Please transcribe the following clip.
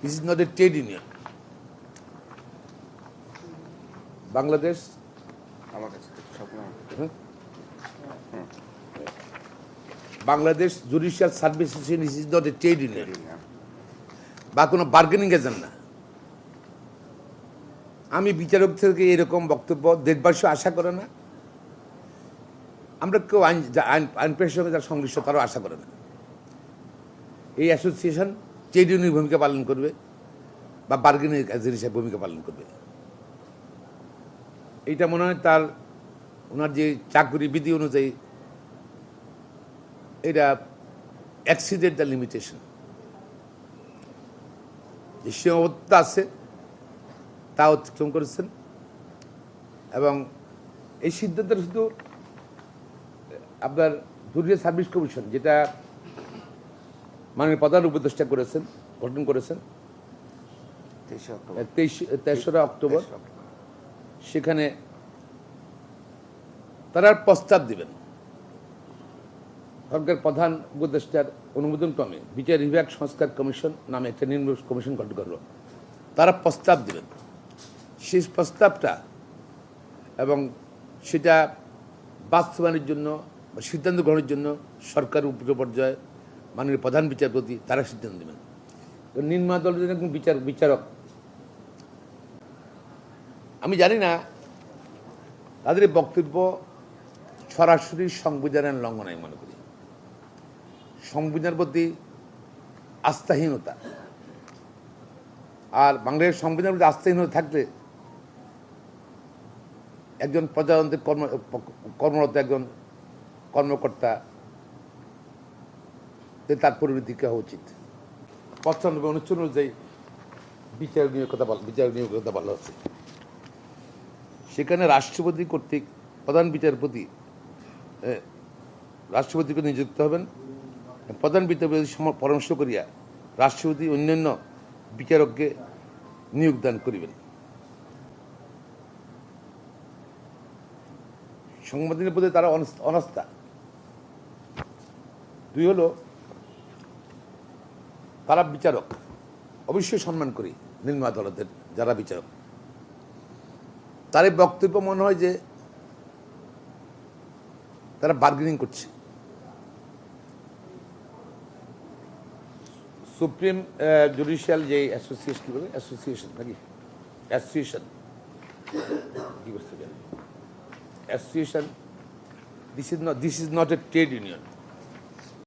This is not a trade union Bangladesh Bangladesh judicial service is not a trade union বা কোনো bargaining agent না। আমি বিচারক থেকে এরকম বক্তব্য দেশবাসী আশা করে না। আমরা কেউ আইন আইন আইন পেশার সঙ্গে যারা সংশ্লিষ্ট তারাও আশা করে না। এই অ্যাসোসিয়েশন ইউনিয়নের ভূমিকা পালন করবে বা বার্গেনিং এজেন্ট ভূমিকা পালন করবে। এইটা মনে হয় তার ওনার যে চাকরি বিধি অনুযায়ী এটা অ্যাক্সিডেন্ট দ্য লিমিটেশন যে সীমাবদ্ধতা আছে, তা অতিক্রম করেছেন এবং এই সিদ্ধান্তটা শুধু আপনার জুডিশিয়াল সার্ভিস কমিশন, যেটা মাননীয় প্রধান উপদেষ্টা করেছেন গঠন করেছেন। তেসরা অক্টোবর। সেখানে তারা প্রস্তাব দিবেন। সরকার প্রধান উপদেষ্টার অনুমোদন ক্রমে বিচার বিভাগ সংস্কার কমিশন নামে একটা নিম্ন কমিশন গঠন করল। তারা প্রস্তাব দিবেন। সেই প্রস্তাবটা এবং সেটা বাস্তবায়নের জন্য সিদ্ধান্ত গ্রহণের জন্য সরকার উচ্চ পর্যায়ে মাননীয় প্রধান বিচারপতি তারা সিদ্ধান্ত দেবেন নিম্ন আদালতের একজন বিচার, বিচারক। আমি জানি না, তাদের বক্তব্য সরাসরি সংবিধানের লঙ্ঘন আমি মনে করি। সংবিধানের প্রতি আস্থাহীনতা। আর বাংলাদেশের সংবিধানের প্রতি আস্থাহীনতা থাকলে একজন প্রজাতন্ত্রের কর্ম, কর্মরত একজন কর্মকর্তা তার পরিণতি কি হওয়া উচিত? পঁচানব্বই অনুচ্ছেদ অনুযায়ী বিচার নিয়োগতা বলা, বিচার নিয়োগতা ভালো হচ্ছে। সেখানে রাষ্ট্রপতি কর্তৃক, প্রধান বিচারপতি রাষ্ট্রপতিকে নিযুক্ত হবেন। প্রধান বিচারপতি পরামর্শ করিয়া রাষ্ট্রপতি অন্যান্য বিচারককে নিয়োগদান করিবেন। সংবিধানের প্রতি তারা অনস- অনাস্থা। দুই হলো তারা বিচারক। অবশ্যই সম্মান করি নিম্ন আদালতের যারা বিচারক। তার এই বক্তব্য মনে হয় যে তারা বার্গেনিং করছে। সুপ্রিম জুডিশিয়াল যে অ্যাসোসিয়েশন কি বলে? অ্যাসোসিয়েশন নাকি? অ্যাসোসিয়েশন কি বলতে association this is not this is not a trade union